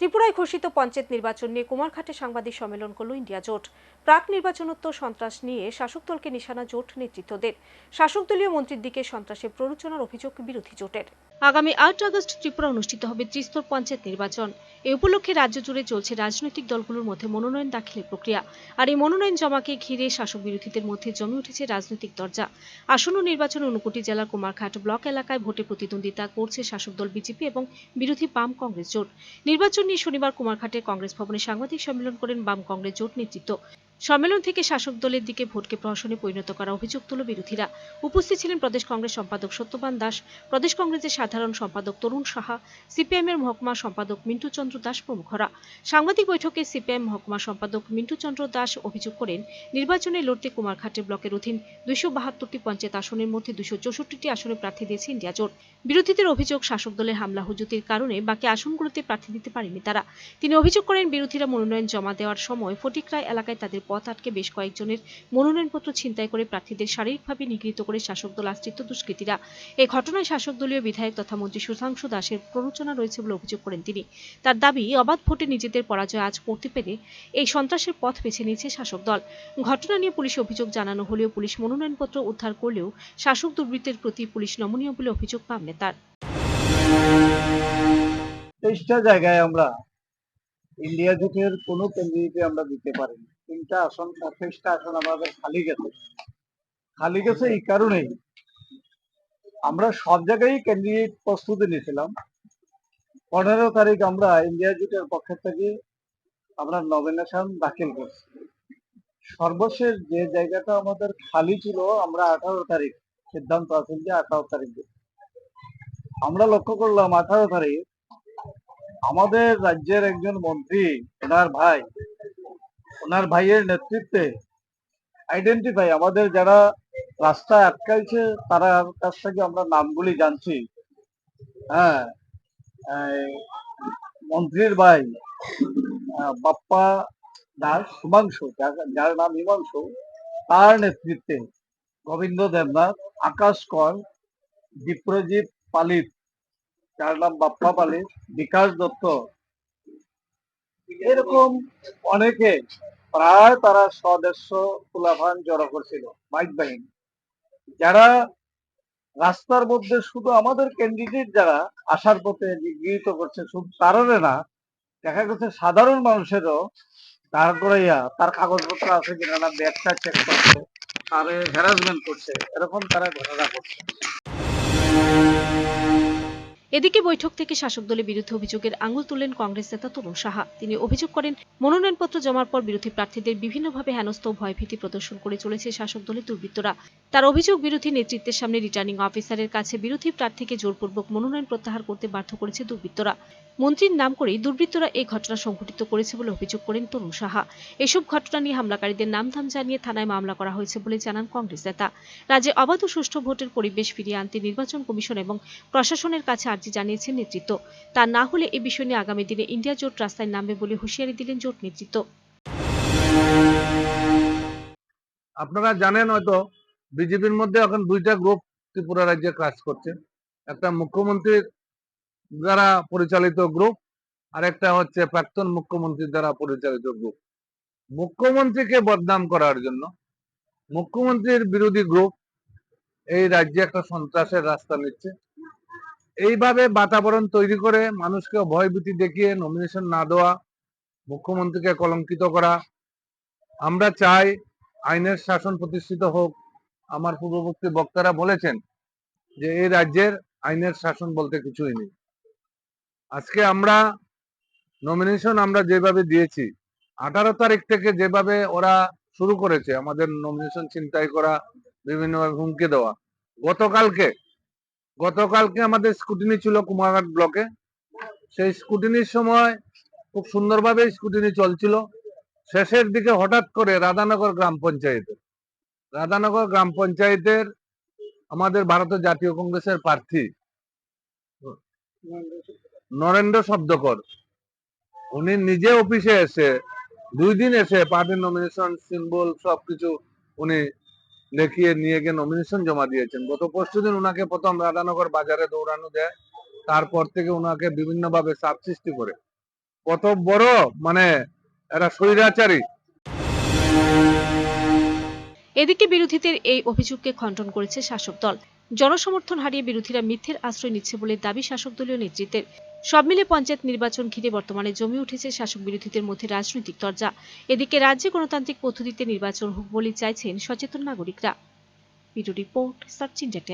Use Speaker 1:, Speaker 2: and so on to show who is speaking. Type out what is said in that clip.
Speaker 1: ত্রিপুরায় ঘোষিত পঞ্চায়েত নির্বাচন নিয়ে কুমারঘাটে সাংবাদিক সম্মেলন করল ইন্ডিয়া জোট। প্রাক নির্বাচনোত্তর সন্ত্রাস নিয়ে শাসক দলকে নিশানা জোট নেতৃত্বদের শাসক দলীয় মন্ত্রীর দিকে সন্ত্রাসের প্ররোচনার অভিযোগ বিরোধী জোটের। আগামী আট আগস্ট ত্রিপুরা অনুষ্ঠিত হবে ত্রিস্তর পঞ্চায়েত নির্বাচন। এ উপলক্ষে রাজ্য জুড়ে চলছে রাজনৈতিক দলগুলোর মধ্যে মনোনয়ন দাখিলের প্রক্রিয়া। আর এই মনোনয়ন জমাকে ঘিরে শাসক বিরোধীদের মধ্যে জমে উঠেছে রাজনৈতিক দরজা। আসন্ন নির্বাচনে ঊনকোটি জেলার কুমারঘাট ব্লক এলাকায় ভোটে প্রতিদ্বন্দ্বিতা করছে শাসক দল বিজেপি এবং বিরোধী বাম কংগ্রেস জোট। নির্বাচন নিয়ে শনিবার কুমারঘাটে কংগ্রেস ভবনে সাংবাদিক সম্মেলন করেন বাম কংগ্রেস জোট নেতৃত্ব। সম্মেলন থেকে শাসক দলের দিকে ভোটকে প্রহসনে পরিণত করা অভিযোগ তুলো বিরোধীরা। উপস্থিত ছিলেন প্রদেশ কংগ্রেস সম্পাদক সত্যবান দাস, প্রদেশ কংগ্রেসের সাধারণ সম্পাদক তরুণ সাহা সিপিএম এর মহকুমা সম্পাদক মিন্টু চন্দ্র দাস প্রমুখরা। সাংবাদিক বৈঠকে সিপিএম মহকুমা সম্পাদক মিন্টু চন্দ্র দাস অভিযোগ করেন, নির্বাচনে লড়তে কুমারঘাটের ব্লকের অধীন দুইশো বাহাত্তরটি পঞ্চায়েত আসনের মধ্যে দুশো চৌষট্টিটি আসনে প্রার্থী দিয়েছে ইন্ডিয়া জোট। বিরোধীদের অভিযোগ শাসক দলের হামলা হুজুতির কারণে বাকি আসনগুলোতে প্রার্থী দিতে পারেনি তারা। তিনি অভিযোগ করেন, বিরোধীরা মনোনয়ন জমা দেওয়ার সময় ফটিকরায় এলাকায় তাদের পথ আটকে বেশ কয়েকজনের মনোনয়নপত্র ছিনতাই করে প্রার্থীদের শারীরিকভাবে নিগৃহীত করে শাসক দল আশ্রিত দুষ্কৃতীরা। এই ঘটনায় শাসক দলীয় বিধায়ক তথা মন্ত্রী সুধাংশু দাসের প্ররোচনা রয়েছে বলে অভিযোগ করেন তিনি। তার দাবি, অবাধ ভোটে নিজেদের পরাজয় আজ করতে পেরে এই সন্ত্রাসের পথ বেছে নিয়েছে শাসক দল। ঘটনা নিয়ে পুলিশে অভিযোগ জানানো হলেও পুলিশ মনোনয়নপত্র উদ্ধার করলেও শাসক দুর্বৃত্তের প্রতি পুলিশ নমনীয় বলে অভিযোগ বাম নেতার।
Speaker 2: তেইশটা জায়গায় আমরা ইন্ডিয়া জোটের কোনো ক্যান্ডিডেটে আমরা দিতে পারিনি। তিনটা আসন তেইশটা আসন আমাদের খালি গেছে। খালি গেছে এই কারণেই। আমরা সব জায়গায় ক্যান্ডিডেট প্রস্তুতি নিয়েছিলাম। পনেরো তারিখ আমরা ইন্ডিয়া জোটের পক্ষ থেকে আমরা নমিনেশন দাখিল করছি। সর্বশেষ যে জায়গাটা আমাদের খালি ছিল, আমরা আঠারো তারিখ সিদ্ধান্ত আছে যে আঠারো তারিখ আমরা লক্ষ্য করলাম আঠারো তারিখ আমাদের রাজ্যের একজন মন্ত্রী, ওনার ভাই, ওনার ভাইয়ের নেতৃত্বে আইডেন্টিফাই আমাদের যারা রাস্তায় আটকাইছে, তার কাছ থেকে আমরা নামগুলি জানছি। হ্যাঁ মন্ত্রীর ভাই বাপ্পা দাস, হিমাংশু, যার- যার নাম হিমাংশু, তার নেতৃত্বে গোবিন্দ দেবনাথ, আকাশ কর, বিপ্রজিৎ পালিত যার নাম বাপ্পা পালিত বিকাশ দত্ত। এরকম অনেকে প্রায় তারা সদস্য তুলাফান জড়ো করছিল, মাইক বাহিনী। যারা রাস্তার মধ্যে শুধু আমাদের ক্যান্ডিডেট যারা আসার পথে নিগৃহীত করছে, শুধু তারও না, দেখা গেছে সাধারণ মানুষেরও দাঁড় করাইয়া তার কাগজপত্র আছে কিনা না ব্যাগটা চেক করছে, তারে হ্যারাসমেন্ট করছে, এরকম তারা ঘটনা করছে
Speaker 1: এদিকে বৈঠক থেকে শাসক দলের বিরুদ্ধে অভিযোগের আঙুল তুললেন কংগ্রেস নেতা তরুণ সাহা। তিনি অভিযোগ করেন, মনোনয়নপত্র জমার পর বিরোধী প্রার্থীদের বিভিন্নভাবে হেনস্থ ভয়ভীতি প্রদর্শন করে চলেছে শাসক দলের দুর্বৃত্তরা। তার অভিযোগ, বিরোধী নেতৃত্বের সামনে রিটার্নিং অফিসারের কাছে বিরোধী প্রার্থীকে জোরপূর্বক মনোনয়ন প্রত্যাহার করতে বাধ্য করেছে দুর্বৃত্তরা। মন্ত্রীর নাম করেই দুর্বৃত্তরা এই ঘটনা সংঘটিত করেছে বলে অভিযোগ করেন তরুণ সাহা। এসব ঘটনা নিয়ে হামলাকারীদের নামধাম জানিয়ে থানায় মামলা করা হয়েছে বলে জানান কংগ্রেস নেতা। রাজ্যে অবাধ সুষ্ঠু ভোটের পরিবেশ ফিরিয়ে আনতে নির্বাচন কমিশন এবং প্রশাসনের কাছে আর্জি জানিয়েছেন নেতৃত্ব। তা না হলে এই বিষয় নিয়ে আগামী দিনে ইন্ডিয়া জোট রাস্তায় নামবে বলে হুঁশিয়ারি দিলেন জোট নেতৃত্ব।
Speaker 3: আপনারা জানেন হয়তো বিজেপির মধ্যে এখন দুইটা গ্রুপ ত্রিপুরা রাজ্যে কাজ করছে। একটা মুখ্যমন্ত্রীর দ্বারা পরিচালিত গ্রুপ আর একটা হচ্ছে প্রাক্তন মুখ্যমন্ত্রীর দ্বারা পরিচালিত গ্রুপ। মুখ্যমন্ত্রীকে বদনাম করার জন্য মুখ্যমন্ত্রীর বিরোধী গ্রুপ এই রাজ্যে একটা সন্ত্রাসের রাস্তা নিচ্ছে। এইভাবে বাতাবরণ তৈরি করে মানুষকে ভয়ভীতি দেখিয়ে নমিনেশন না দেওয়া, মুখ্যমন্ত্রীকে কলঙ্কিত করা, আমরা চাই আইনের শাসন প্রতিষ্ঠিত হোক। আমার পূর্ববর্তী বক্তারা বলেছেন যে, এই রাজ্যের আইনের শাসন বলতে কিছুই নেই। আজকে আমরা নমিনেশন আমরা যেভাবে দিয়েছি, আঠারো তারিখ থেকে যেভাবে ওরা শুরু করেছে, আমাদের নমিনেশন চিন্তাই করা, বিভিন্নভাবে হুমকি দেওয়া, গতকালকে গতকালকে আমাদের স্কুটিনি ছিল কুমারঘাট ব্লকে সেই স্কুটিনির সময় খুব সুন্দরভাবে স্কুটিনি চলছিল। শেষের দিকে হঠাৎ করে রাধানগর গ্রাম পঞ্চায়েতে রাধানগর গ্রাম পঞ্চায়েতের আমাদের ভারতের জাতীয় কংগ্রেসের প্রার্থী নরেন্দ্র শব্দকর। উনি নিজে অফিসে এসে, দুই দিন এসে পার্টির নমিনেশন সিম্বল সবকিছু উনি দেখিয়ে নিয়ে গিয়ে নমিনেশন জমা দিয়েছেন। গত পরশু দিন উনাকে প্রথম রাধানগর বাজারে দৌড়ানো দেয়, তারপর থেকে উনাকে বিভিন্নভাবে চাপ সৃষ্টি করে। কত বড় মানে এরা স্বৈরাচারী।
Speaker 1: এদিকে বিরোধীদের এই অভিযোগকে খণ্ডন করেছে শাসক দল। জনসমর্থন হারিয়ে বিরোধীরা মিথ্যের আশ্রয় নিচ্ছে বলে দাবি শাসক দলীয় নেতৃত্বের। সব মিলে পঞ্চায়েত নির্বাচন ঘিরে বর্তমানে জমি উঠেছে শাসক বিরোধীদের মধ্যে রাজনৈতিক তরজা এদিকে রাজ্যে গণতান্ত্রিক পদ্ধতিতে নির্বাচন হোক বলে চাইছেন সচেতন নাগরিকরা। Report India